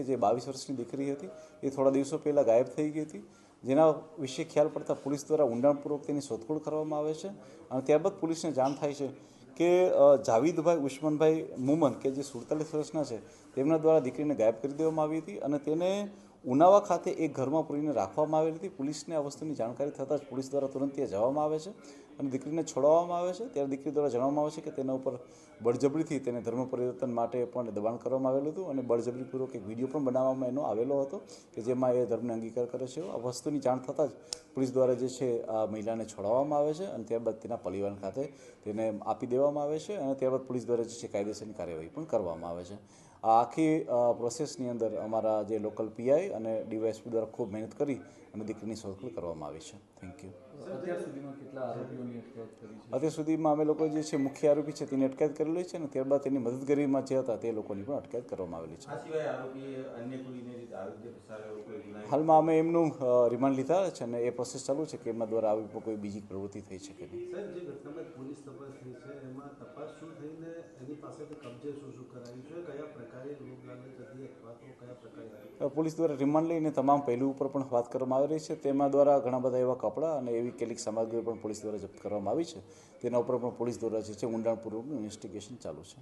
કે જે બાવીસ વર્ષની દીકરી હતી, એ થોડા દિવસો પહેલાં ગાયબ થઈ ગઈ હતી. જેના વિશે ખ્યાલ પડતા પોલીસ દ્વારા ઊંડાણપૂર્વક તેની શોધખોળ કરવામાં આવે છે. અને ત્યારબાદ પોલીસને જાણ થાય છે કે જાવીદભાઈ, ઉસ્માનભાઈ મુમન, કે જે સુડતાલીસ વર્ષના છે, તેમના દ્વારા દીકરીને ગાયબ કરી દેવામાં આવી હતી અને તેને ઉનાવા ખાતે એક ઘરમાં પૂરીને રાખવામાં આવેલી હતી. પોલીસને આ વસ્તુની જાણકારી થતાં જ પોલીસ દ્વારા તુરંત ત્યાં જવામાં આવે છે અને દીકરીને છોડાવવામાં આવે છે. ત્યારે દીકરી દ્વારા જણાવવામાં આવે છે કે તેના ઉપર બળજબરીથી તેને ધર્મ પરિવર્તન માટે પણ દબાણ કરવામાં આવેલું હતું અને બળજબરીપૂર્વક એક વીડિયો પણ બનાવવામાં એનો આવેલો હતો કે જેમાં એ ધર્મને અંગીકાર કરે છે. આ વસ્તુની જાણ થતાં જ પોલીસ દ્વારા જે છે આ મહિલાને છોડાવવામાં આવે છે અને ત્યારબાદ તેના પરિવાર ખાતે તેને આપી દેવામાં આવે છે અને ત્યારબાદ પોલીસ દ્વારા જે છે કાયદેસરની કાર્યવાહી પણ કરવામાં આવે છે. આ આખી પ્રોસેસની અંદર અમારા જે લોકલ પીઆઈ અને ડીવાયએસપી દ્વારા ખૂબ મહેનત કરી અને દીકરીની શોધખોળ કરવામાં આવી છે. થેન્ક યુ અત્યાર સુધીમાં કેટલા આરોપીઓની અટકાયત કરી છે? અત્યાર સુધીમાં અમે લોકો જે છે મુખ્ય આરોપી છે તેની અટકાયત કરેલી છે અને ત્યારબાદ તેની મદદગરીમાં જે હતા તે લોકોની પણ અટકાયત કરવામાં આવેલી છે. આ સિવાય આરોપીએ અન્ય કોઈને રીતે આરોગ્ય પ્રસાર એવો કોઈ ગુનાહિત હાલમાં અમે એમનું રિમાન્ડ લીધા છે અને એ પ્રોસેસ ચાલુ છે કે એમના દ્વારા આવી કોઈ બીજી પ્રવૃત્તિ થઈ શકે નહીં. પોલીસ તપાસ થઈ છે. એમાં તપાસ શું થઈને એની પાસેથી કબજે શું શું કરાયું છે, કયા પ્રકારે લોક લાલચ હતી અથવા તો કયા પ્રકારે પોલીસ દ્વારા રિમાન્ડ લઈને તમામ પહેલું ઉપર પણ વાત કરવામાં આવી રહી છે. તેમાં દ્વારા ઘણા બધા એવા કપડાં અને એવી કેટલીક સામગ્રીઓ પણ પોલીસ દ્વારા જપ્ત કરવામાં આવી છે. તેના ઉપર પણ પોલીસ દ્વારા જે છે ઊંડાણપૂર્વકનું ઇન્વેસ્ટિગેશન ચાલુ છે.